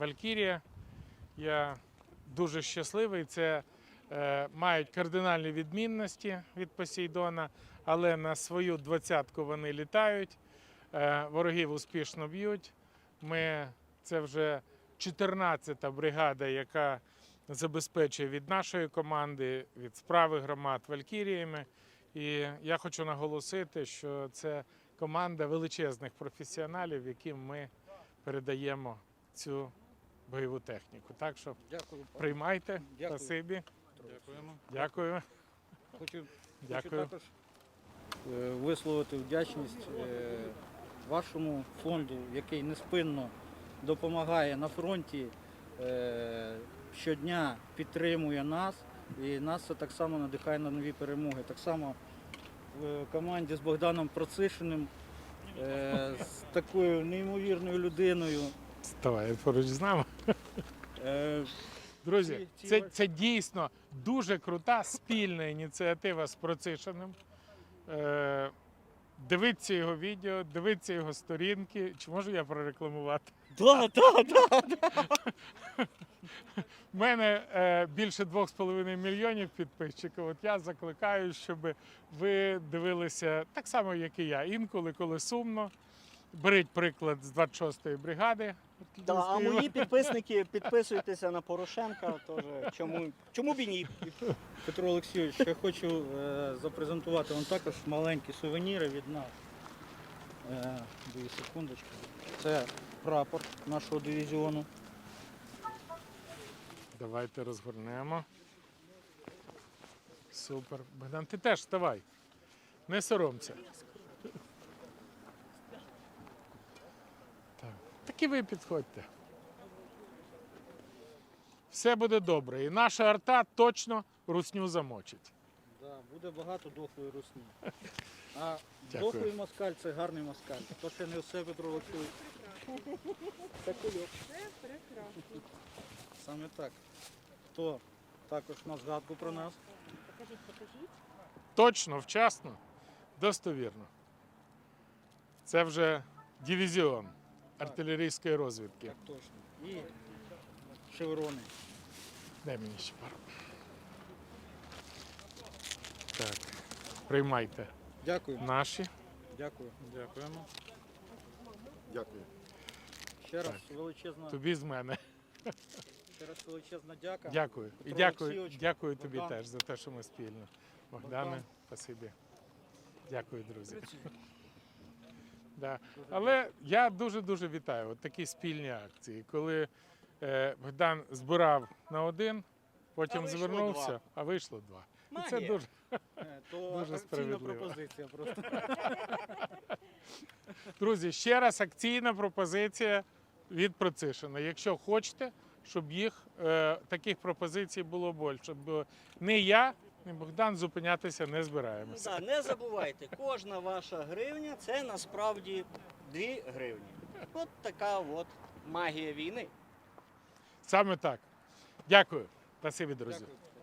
Валькірія. Я дуже щасливий. Це е, мають кардинальні відмінності від Посейдона, але на свою двадцятку вони літають. Е, ворогів успішно б'ють. Ми це вже 14-та бригада, яка забезпечує від нашої команди, від справи громад Валькіріями. І я хочу наголосити, що це команда величезних професіоналів, яким ми передаємо цю бойову техніку. Так що Дякую. пане. приймайте, Дякую. спасибі. Дякуємо. Дякую. Хочу, Дякую. хочу також е, висловити вдячність е, вашому фонду, який неспинно допомагає на фронті, е, щодня підтримує нас. І нас це так само надихає на нові перемоги. Так само в команді з Богданом Процишиним, е, з такою неймовірною людиною. Ставай поруч з нами. Е, Друзі, це, це дійсно дуже крута спільна ініціатива з Процишиним. Е, дивіться його відео, дивіться його сторінки. Чи можу я прорекламувати? Да, да, да. У мене е, більше 2,5 мільйонів підписчиків. От я закликаю, щоб ви дивилися так само, як і я. Інколи, коли сумно. Беріть приклад з 26-ї бригади. Да, а мої підписники підписуйтеся на Порошенка. Теж чому, чому б і ні? Петро Олексійович, я хочу е, запрезентувати вам також маленькі сувеніри від нас. Е, дві секундочки. Це прапор нашого дивізіону. Давайте розгорнемо. Супер. Богдан, ти теж вставай. Не соромся. Так. І ви підходьте. Все буде добре. І наша арта точно русню замочить. Да, буде багато дохлої русні. А Дякую. дохлий москаль це гарний москаль. То ще не все Олексійович. Це кульок. Саме так. Хто також на згадку про нас? Покажіть, покажіть. Точно, вчасно, достовірно. Це вже дивізіон артилерійської розвідки. Так точно. І шеврони. Дай мені ще пару. Так, приймайте Дякую. наші. Дякую. Дякуємо. Дякую. Ще раз величезна, Тобі з мене. ще раз величезна дяка. Дякую. І Петро дякую, Олексійович, дякую тобі Богдан. теж за те, що ми спільно. Богдане, Богдан. спасибі. Дякую, друзі. Да. Але я дуже-дуже вітаю от такі спільні акції, коли е, Богдан збирав на один, потім вийшло звернувся, два. а вийшло два. І це Магія. дуже Е, То Дуже акційна справедливо. пропозиція просто. Друзі, ще раз акційна пропозиція від Процишина. Якщо хочете, щоб їх е, таких пропозицій було більше, бо не я, Богдан зупинятися не збираємося. Так, не забувайте, кожна ваша гривня це насправді 2 гривні. От така от магія війни. Саме так. Дякую. Спасибі, друзі. Дякую.